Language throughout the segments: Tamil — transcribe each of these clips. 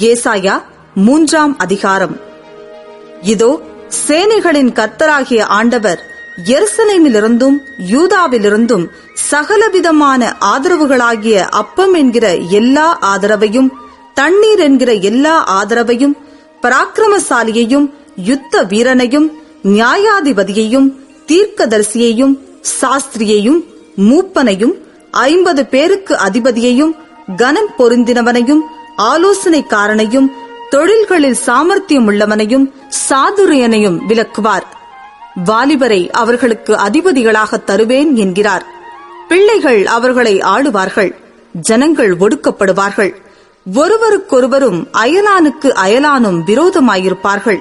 ஏசாயா மூன்றாம் அதிகாரம். இதோ சேனைகளின் கர்த்தராகிய ஆண்டவர் எருசலேமிலிருந்தும் யூதாவிலிருந்தும் சகலவிதமான ஆதரவுகளாகிய அப்பம் என்கிற எல்லா ஆதரவையும் தண்ணீர் என்கிற எல்லா ஆதரவையும் பராக்கிரமசாலியையும் யுத்த வீரனையும் நியாயாதிபதியையும் தீர்க்கதரிசியையும் சாஸ்திரியையும் மூப்பனையும் ஐம்பது பேருக்கு அதிபதியையும் கனம் பொருந்தினவனையும் ஆலோசனைக்காரனையும் தொழில்களில் சாமர்த்தியம் உள்ளவனையும் சாதுரியனையும் விலக்குவார் வாலிபரை அவர்களுக்கு அதிபதிகளாக தருவேன் என்கிறார். பிள்ளைகள் அவர்களை ஆளுவார்கள் ஜனங்கள் ஒடுக்கப்படுவார்கள். ஒருவருக்கொருவரும் அயலானுக்கு அயலானும் விரோதமாயிருப்பார்கள்.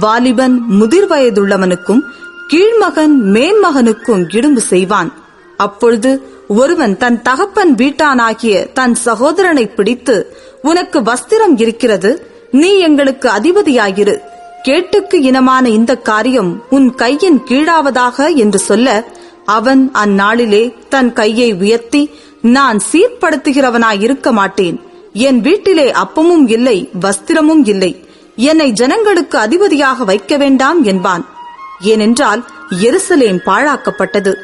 வாலிபன் முதிர் வயதுள்ளவனுக்கும் கீழ்மகன் மேன்மகனுக்கும் இடும்பு செய்வான். அப்பொழுது ஒருவன் தன் தகப்பன் வீட்டானாகிய தன் சகோதரனை பிடித்து உனக்கு வஸ்திரம் இருக்கிறது நீ எங்களுக்கு அதிபதியாயிரு. கேட்டுக்கு இனமான இந்த காரியம் உன் கையின் கீழாவதாக என்று சொல்ல அவன் அந்நாளிலே தன் கையை உயர்த்தி நான் சீர்படுத்துகிறவனாயிருக்க மாட்டேன். என் வீட்டிலே அப்பமும் இல்லை வஸ்திரமும் இல்லை. என்னை ஜனங்களுக்கு அதிபதியாக வைக்க வேண்டாம் என்பான். ஏனென்றால் எருசலேம் பாழாக்கப்பட்டது.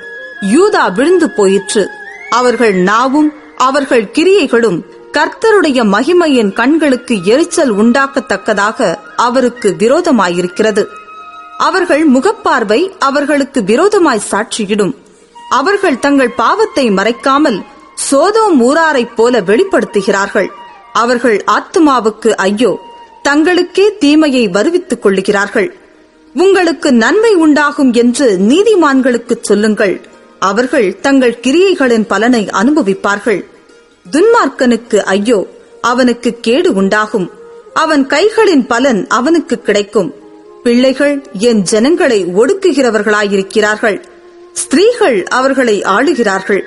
யூதா விழுந்து போயிற்று. அவர்கள் நாவும் அவர்கள் கிரியைகளும் கர்த்தருடைய மகிமையின் கண்களுக்கு எரிச்சல் உண்டாக்கத்தக்கதாக அவருக்கு விரோதமாயிருக்கிறது. அவர்கள் முகப்பார்வை அவர்களுக்கு விரோதமாய் சாட்சியிடும். அவர்கள் தங்கள் பாவத்தை மறைக்காமல் சோதோம் ஊராரைப் போல வெளிப்படுத்துகிறார்கள். அவர்கள் ஆத்துமாவுக்கு ஐயோ தங்களுக்கே தீமையை வருவித்துக் கொள்ளுகிறார்கள். உங்களுக்கு நன்மை உண்டாகும் என்று நீதிமான்களுக்குச் சொல்லுங்கள். அவர்கள் தங்கள் கிரியைகளின் பலனை அனுபவிப்பார்கள். துன்மார்க்கனுக்கு ஐயோ அவனுக்கு கேடு உண்டாகும். அவன் கைகளின் பலன் அவனுக்கு கிடைக்கும். பிள்ளைகள் என் ஜனங்களை ஒடுக்குகிறவர்களாயிருக்கிறார்கள். ஸ்திரீகள் அவர்களை ஆளுகிறார்கள்.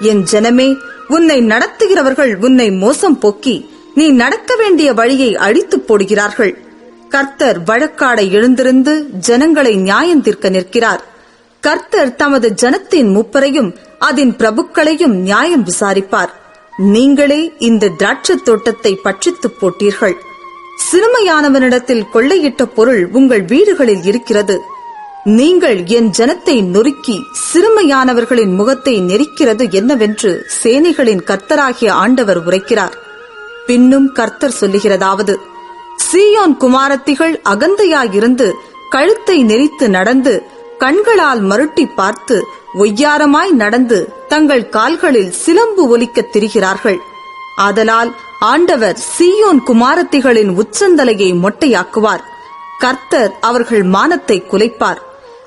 என் ஜனமே உன்னை நடத்துகிறவர்கள் உன்னை மோசம் போக்கி நீ நடக்க வேண்டிய வழியை அழித்துப் போடுகிறார்கள். கர்த்தர் வழக்காடை எழுந்திருந்து ஜனங்களை நியாயம் தீர்க்க நிற்கிறார். கர்த்தர் தமது ஜனத்தின் மூப்பரையும் அதன் பிரபுக்களையும் நியாயம் விசாரிப்பார். நீங்களே இந்த திராட்சத் தோட்டத்தை பட்சித்துப் போட்டீர்கள். சிறுமையானவனிடத்தில் கொள்ளையிட்ட பொருள் உங்கள் வீடுகளில் இருக்கிறது. நீங்கள் என் ஜனத்தை நொறுக்கி சிறுமையானவர்களின் முகத்தை நெரிக்கிறது என்னவென்று சேனைகளின் கர்த்தராகிய ஆண்டவர் உரைக்கிறார். பின்னும் கர்த்தர் சொல்லுகிறதாவது சீயோன் குமாரத்திகள் அகந்தையாயிருந்து கழுத்தை நெரித்து நடந்து கண்களால் மருட்டி பார்த்து ஒய்யாரமாய் நடந்து தங்கள் கால்களில் சிலம்பு ஒலிக்கத் திரிகிறார்கள். ஆதலால் ஆண்டவர் சீயோன் குமாரத்திகளின் உச்சந்தலையை மொட்டையாக்குவார். கர்த்தர் அவர்கள் மானத்தை குலைப்பார்.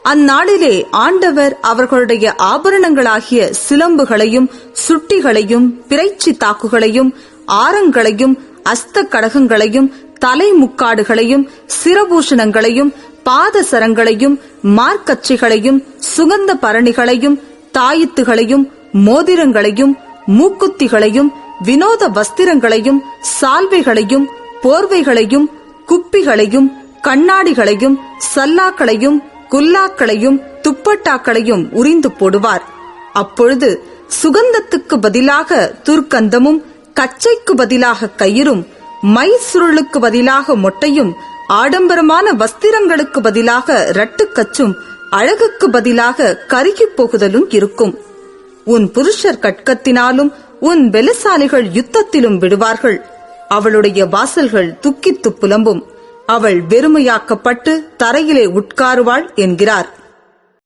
அந்நாளிலே ஆண்டவர் அவர்களுடைய ஆபரணங்களாகிய சிலம்புகளையும் சுட்டிகளையும் பிறைச்சி தாக்குகளையும் ஆரங்களையும் அஸ்த கடகங்களையும் தலைமுக்காடுகளையும் சிரபூஷணங்களையும் பாதசரங்களையும் மார்க்கச்சிகளையும் சுகந்த பரணிகளையும் தாயித்துகளையும் மோதிரங்களையும் மூக்குத்திகளையும் வினோத வஸ்திரங்களையும் சால்வைகளையும் போர்வைகளையும் குப்பிகளையும் கண்ணாடிகளையும் சல்லாக்களையும் குல்லாக்களையும் துப்பட்டாக்களையும் உரிந்து போடுவார். அப்பொழுது சுகந்தத்துக்கு பதிலாக துர்க்கந்தமும் கச்சைக்கு பதிலாக கயிறும் மை சுருளுக்கு பதிலாக மொட்டையும் ஆடம்பரமான வஸ்திரங்களுக்கு பதிலாக ரட்டுக்கச்சும் அழகுக்கு பதிலாக கருகிப் போகுதலும் இருக்கும். உன் புருஷர் கட்கத்தினாலும் உன் பெலசாலிகள் யுத்தத்திலும் விடுவார்கள். அவளுடைய வாசல்கள் துக்கித்து புலம்பும். அவள் வெறுமையாக்கப்பட்டு தரையிலே உட்காருவாள் என்கிறார்.